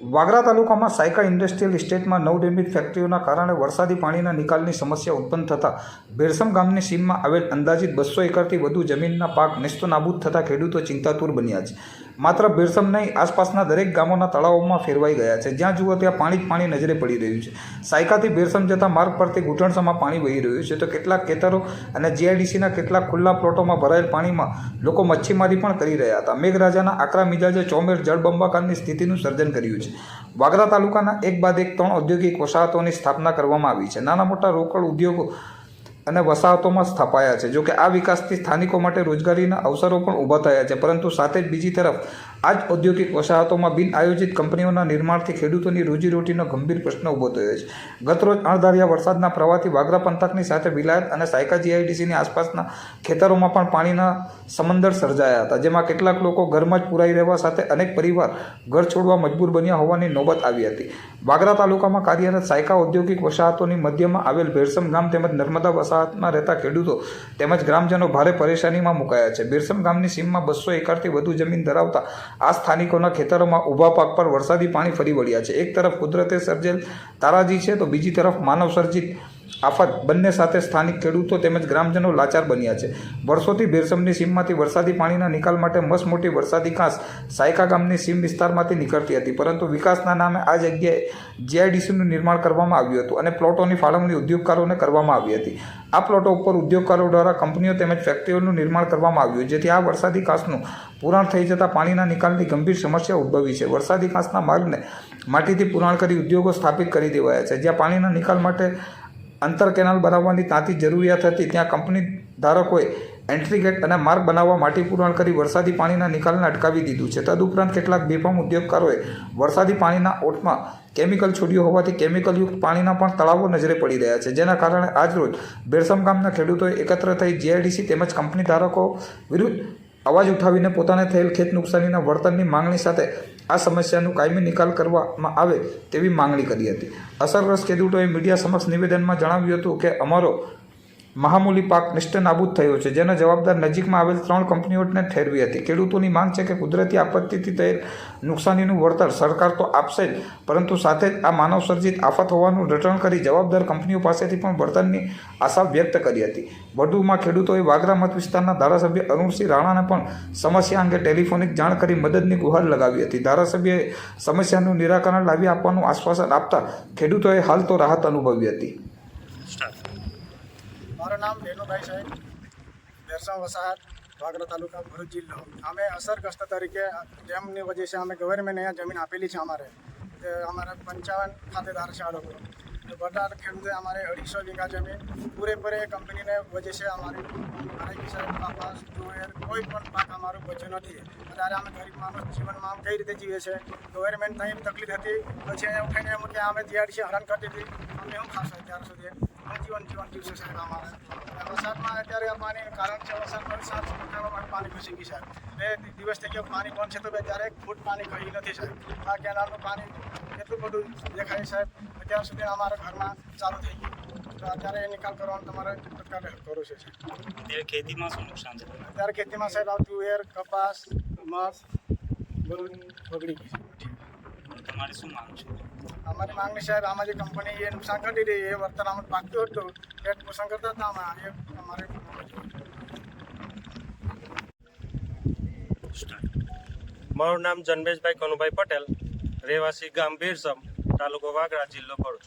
વાગરા તાલુકામાં સાયકા ઇન્ડસ્ટ્રીયલ ઇસ્ટેટમાં નવનિર્મિત ફેક્ટરીઓના કારણે વરસાદી પાણીના નિકાલની સમસ્યા ઉત્પન્ન થતાં બેરસમ ગામની સીમમાં આવેલ અંદાજિત બસો એકરથી વધુ જમીનના પાક નેસ્તો નાબૂદ થતાં ખેડૂતો ચિંતાતુર બન્યા છે. માત્ર બેરસમ નહીં, આસપાસના દરેક ગામોના તળાવોમાં ફેરવાઈ ગયા છે. જ્યાં જુઓ ત્યાં પાણી જ પાણી નજરે પડી રહ્યું છે. સાયકાથી બેરસમ જતા માર્ગ પરથી ઘૂંટણસમાં પાણી વહી રહ્યું છે. તો કેટલાક ખેતરો અને જીઆઈડીસીના કેટલાક ખુલ્લા પ્લોટોમાં ભરાયેલ પાણીમાં લોકો મચ્છીમારી પણ કરી રહ્યા હતા. મેઘરાજાના આકરા મિજાજે ચોમેર જળબંબાકારની સ્થિતિનું સર્જન કર્યું છે. વાગરા તાલુકાના એક બાદ એક ત્રણ ઔદ્યોગિક વસાહતોની સ્થાપના કરવામાં આવી છે. નાના મોટા રોકડ ઉદ્યોગો અને વસાહતોમાં સ્થાપાયા છે. જોકે આ વિકાસથી સ્થાનિકો માટે રોજગારીના અવસરો પણ ઊભા થયા છે. પરંતુ સાથે જ બીજી તરફ આ જ ઔદ્યોગિક વસાહતોમાં બિન આયોજિત કંપનીઓના નિર્માણથી ખેડૂતોની રોજીરોટીનો ગંભીર પ્રશ્ન ઊભો થયો છે. ગતરોજ અણધાર્યા વરસાદના પ્રવાહથી વાગરા પંથકની સાથે વિલાયત અને સાયકા જીઆઈડીસીની આસપાસના ખેતરોમાં પણ પાણીના સમંદર સર્જાયા હતા, જેમાં કેટલાક લોકો ઘરમાં જ પુરાઈ રહેવા સાથે અનેક પરિવાર ઘર છોડવા મજબૂર બન્યા હોવાની નોબત આવી હતી. વાગરા તાલુકામાં કાર્યરત સાયકા ઔદ્યોગિક વસાહતોની મધ્યમાં આવેલ ભેરસમ ગામ તેમજ નર્મદા વસાહતમાં રહેતા ખેડૂતો તેમજ ગ્રામજનો ભારે પરેશાનીમાં મુકાયા છે. બેરસમ ગામની સીમમાં બસો એકરથી વધુ જમીન ધરાવતા આ સ્થાનિકોના ખેતરોમાં ઊભા પાક પર વરસાદી પાણી ફરી વળ્યા છે. એક તરફ કુદરતે સર્જેલ તારાજી છે તો બીજી તરફ માનવ સર્જિત આફત બંને સાથે સ્થાનિક ખેડૂતો તેમજ ગ્રામજનો લાચાર બન્યા છે. વર્ષોથી ભેરસમની સીમમાંથી વરસાદી પાણીના નિકાલ માટે મસ્ત મોટી વરસાદી કાંસ સાયકા ગામની સીમ વિસ્તારમાંથી નીકળતી હતી, પરંતુ વિકાસના નામે આ જગ્યાએ જીઆઈડીસીનું નિર્માણ કરવામાં આવ્યું હતું અને પ્લોટોની ફાળવણી ઉદ્યોગકારોને કરવામાં આવી હતી. આ પ્લોટો ઉપર ઉદ્યોગકારો દ્વારા કંપનીઓ તેમજ ફેક્ટરીઓનું નિર્માણ કરવામાં આવ્યું, જેથી આ વરસાદી કાંસનું પુરાણ થઈ જતાં પાણીના નિકાલની ગંભીર સમસ્યા ઉદ્ભવી છે. વરસાદી કાંસના માર્ગને માટીથી પુરાણ કરી ઉદ્યોગો સ્થાપિત કરી દેવાયા છે, જ્યાં પાણીના નિકાલ માટે અંતર કેનાલ બનાવવાની તાંતી જરૂરિયાત હતી. ત્યાં કંપની ધારકોએ એન્ટ્રી ગેટ અને માર્ગ બનાવવા માટી પુરાણ કરી વરસાદી પાણીના નિકાલને અટકાવી દીધું છે. તદુપરાંત કેટલાક બેફામ ઉદ્યોગકારોએ વરસાદી પાણીના ઓટમાં કેમિકલ છોડ્યું હોવાથી કેમિકલયુક્ત પાણીના પણ તળાવો નજરે પડી રહ્યા છે. જેના કારણે આજરોજ બેરસમ ગામના ખેડૂતોએ એકત્ર થઈ જીઆઈડીસી તેમજ કંપની ધારકો વિરુદ્ધ અવાજ ઉઠાવીને પોતાને થયેલ ખેત નુકસાનીના વળતરની માંગણી સાથે આ સમસ્યાનું કાયમી નિકાલ કરવામાં આવે તેવી માંગણી કરી હતી. અસરગ્રસ્ત ખેડૂતોએ મીડિયા સમક્ષ નિવેદનમાં જણાવ્યું હતું કે, અમારો મહામૂલી પાક નિષ્ઠ નાબૂદ થયો છે, જેનો જવાબદાર નજીકમાં આવેલ ત્રણ કંપનીઓને ઠેરવી હતી. ખેડૂતોની માંગ છે કે કુદરતી આપત્તિથી થયેલ નુકસાનીનું વળતર સરકાર તો આપશે જ, પરંતુ સાથે જ આ માનવ સર્જિત આફત હોવાનું રટણ કરી જવાબદાર કંપનીઓ પાસેથી પણ વળતરની આશા વ્યક્ત કરી હતી. વધુમાં ખેડૂતોએ વાગરા મત વિસ્તારના ધારાસભ્ય અરુણસિંહ રાણાને પણ સમસ્યા અંગે ટેલિફોનિક જાણ કરી મદદની ગુહાર લગાવી હતી. ધારાસભ્યએ સમસ્યાનું નિરાકરણ લાવી આપવાનું આશ્વાસન આપતા ખેડૂતોએ હાલ તો રાહત અનુભવી હતી. મારું નામ વેનુભાઈ સાહેબ બેરસા વસાહત, વાગરા તાલુકા ભરૂચ જિલ્લો. અમે અસરગ્રસ્ત તરીકે જેમની વજહ છે, અમે ગવર્મેન્ટ અહીંયા જમીન આપેલી છે અમારે. અમારે પંચાવન ખાતેદાર છે આ લોકો. બધા ખેડૂતે અમારે અઢીસો વીઘા જમીન પૂરેપૂરે કંપનીને વજે છે, અમારી મારે કપાસ, તુવેર, કોઈ પણ પાક અમારું બચ્યું નથી. અત્યારે અમે ગરીબ માણસ જીવનમાં કઈ રીતે જીવે છે ગવર્મેન્ટ ત્યાં તકલીફ હતી, પછી અહીંયા ઉઠાઈને એમ અમે છીએ હરણ કરતી હતી. અમે શું ખાસ અત્યાર સુધી. હું જીવન જીવન જીવશે સાહેબ અમારે વરસાદમાં અત્યારે આ કારણ છે વરસાદમાં સાત મકાનોમાં પાણી ઘૂસી ગયું સાહેબ બે દિવસ થઈ ગયો પાણી બંધ છે તો બે ત્યારે ફૂટ પાણી કહી નથી સાહેબ. આ કેનાલનું પાણી એટલું બધું દેખાય સાહેબ. અત્યાર સુધી અમારા ઘરમાં ચાલુ થઈ ગયું. તો અત્યારે નિકાલ કરવાનું તમારે તત્કાળ હેલ્પ કરું છે સાહેબ. ખેતીમાં શું નુકસાન છે? અત્યારે ખેતીમાં સાહેબ આવતું એર કપાસ મગ બધું બગડી ગયું છે. તમારી શું માંગ છે? અમારી માંગણી સાહેબ આમાં જે કંપની એ નુકસાન કરી રહી એ વર્તન અમે પાકતું હતું. એ નુકસાન કરતા હતા આમાં એ અમારે મારું નામ જન્મેશભાઈ કનુભાઈ પટેલ રહેવાસી ગામ બીરસમ તાલુકો વાગરા જિલ્લો ભરૂચ.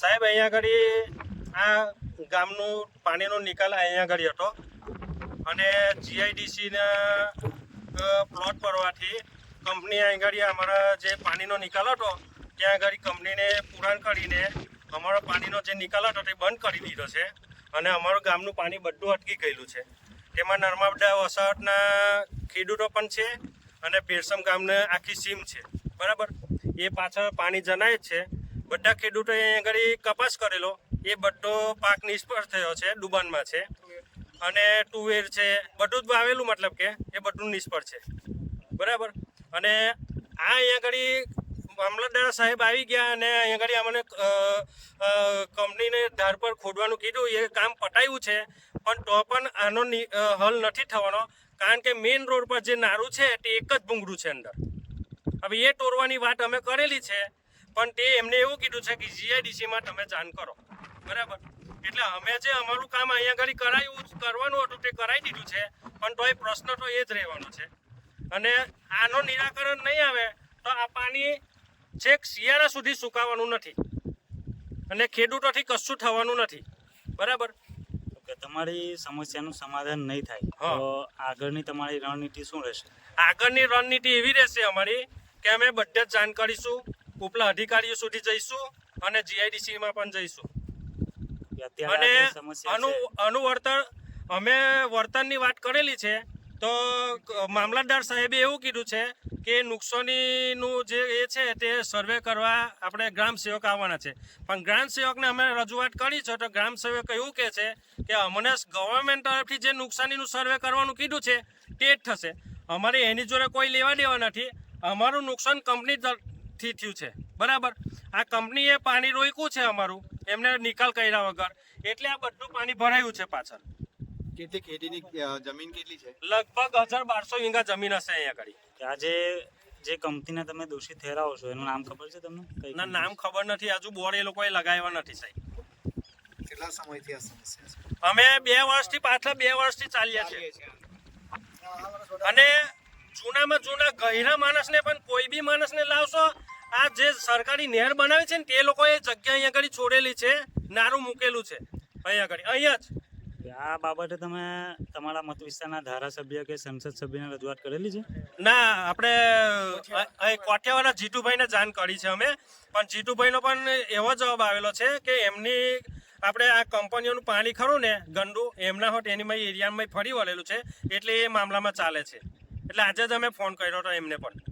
સાહેબ અહીંયા આગળ આ ગામનું પાણીનો નિકાલ અહીંયા આગળ હતો અને જીઆઈડીસીના પ્લોટ પડવાથી કંપની આગળ અમારા જે પાણીનો નિકાલ હતો, ત્યાં આગળ કંપનીને પુરાણ કરીને અમારો પાણીનો જે નિકાલ હતો તે બંધ કરી દીધો છે અને અમારું ગામનું પાણી બધું અટકી ગયેલું છે. તેમાં નર્મદા, વસાહતના ખેડૂતો પણ છે અને પેરસમ ગામને આખી સીમ છે. બરાબર? એ પાછળ પાણી જનાય છે. બધા ખેડૂતોએ અહીં આગળ કપાસ કરેલો. એ બધો પાક નિષ્ફળ થયો છે, ડુબાનમાં છે. અને ટુવેર છે. બધું જ વાવેલું મતલબ કે એ બધું નિષ્ફળ છે. બરાબર? અને આ અહીંયા આગળ મામલતદાર સાહેબ આવી ગયા અને અહીંયા ઘડી અમને કંપનીને ધાર પર ખોદવાનું કીધું. એ કામ પટાયું છે, પણ તો પણ આનો હલ નથી થવાનો, કારણ કે મેઇન રોડ પર જે નારું છે તે એક જ ભૂંગળું છે અંદર. હવે એ તોડવાની વાત અમે કરેલી છે, પણ તે એમને એવું કીધું છે કે જીઆઈડીસીમાં તમે જાણ કરો. બરાબર? એટલે અમે જે અમારું કામ અહીંયા આગળ કરાયું, કરવાનું હતું તે કરાવી દીધું છે, પણ તો એ પ્રશ્ન તો એ જ રહેવાનો છે. અને આનો નિરાકરણ નહીં આવે તો આ પાણી છેક શિયાળા સુધી સુકાવાનું નથી. અને ખેડૂતોથી કશું થવાનું નથી. બરાબર? તમારી સમસ્યાનું સમાધાન નહીં થાય. તો આગળની તમારી રણનીતિ શું રહેશે? આગળની રણનીતિ એવી રહેશે અમારી કે અમે બધે જ જાણ કરીશું ઉપલા અધિકારીઓ સુધી જઈશું અને જીઆઈડીસીમાં પણ જઈશું. અને અનુ અનુવર્તન અમે વર્તનની વાત કરેલી છે તો મામલતદાર સાહેબે એવું કીધું છે કે નુકસાનીનું જે એ છે તે સર્વે કરવા આપણે ગ્રામ સેવક આવવાના છે. પણ ગ્રામ સેવકને અમે રજૂઆત કરી છે તો ગ્રામ સેવક એવું કહે છે કે અમને ગવર્મેન્ટ તરફથી જે નુકસાનીનું સર્વે કરવાનું કીધું છે તે જ થશે. અમારે એની જોડે કોઈ લેવા દેવા નથી. અમારું નુકસાન કંપની થયું છે. બરાબર? આ કંપનીએ પાણી રોક્યું છે અમારું. એમને નિકાલ કર્યા વગર. એટલે આ બધું પાણી ભરાયું છે પાછળ. કેટલી ખેતીની જમીન કેટલી છે? લગભગ હજાર બારસો વીઘા જમીન હશે અહીંયા આગળ. કે આજે જે કંપનીને તમે દોષિત ઠેરાવો છો એનું નામ ખબર છે તમને? ના નામ ખબર નથી. હજુ બોર્ડ એ લોકોએ લગાવ્યા નથી સાહેબ. કેટલા સમયથી આ સમસ્યા છે? અમે બે વર્ષથી પાછલા બે વર્ષથી ચાલ્યા છે અને જૂનામાં જૂના ગહેરા માણસને પણ કોઈ બી માણસને લાવશો આ જે સરકારી નહેર બનાવી છે ને તે લોકોએ જગ્યા અહીંયા આગળ છોડેલી છે નારું મૂકેલું છે અહીંયા આગળ અહીંયા જ. આ બાબતે તમે તમારા મત વિસ્તારના ધારાસભ્ય કે સંસદ સભ્યને રજૂઆત કરેલી છે? ના, આપણે કોઠિયાવાળા જીતુભાઈને જાણ કરી છે અમે. પણ જીતુભાઈનો પણ એવો જવાબ આવેલો છે કે એમની આપણે આ કંપનીઓનું પાણી ખરું ને, ગંદુ એમના હોટ એની એરિયામાં ફરી વળેલું છે, એટલે એ મામલામાં ચાલે છે. એટલે આજે જ અમે ફોન કર્યો હતો એમને પણ.